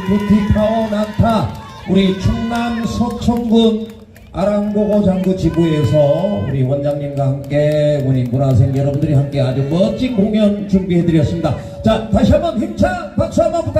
깊이 파어난타 우리 충남 서천군 아랑고고 장구 지구에서 우리 원장님과 함께 우리 문화생 여러분들이 함께 아주 멋진 공연 준비해드렸습니다. 자, 다시 한번 힘찬 박수 한번 부탁드립니다.